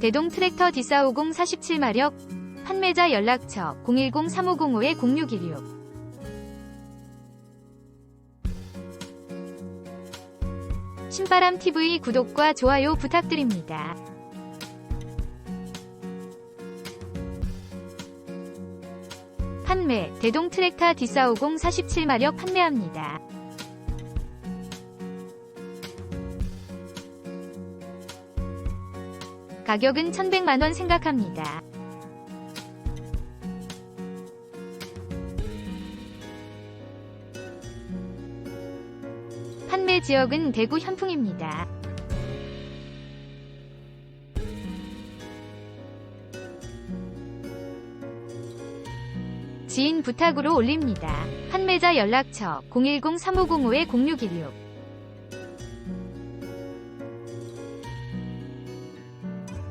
대동 트랙터 D450 47마력 판매자 연락처 010-3505-0616 신바람 TV 구독과 좋아요 부탁드립니다. 판매 대동 트랙터 D450 47마력 판매합니다. 가격은 1100만원 생각합니다. 판매 지역은 대구 현풍입니다. 지인 부탁으로 올립니다. 판매자 연락처 010-3505-0616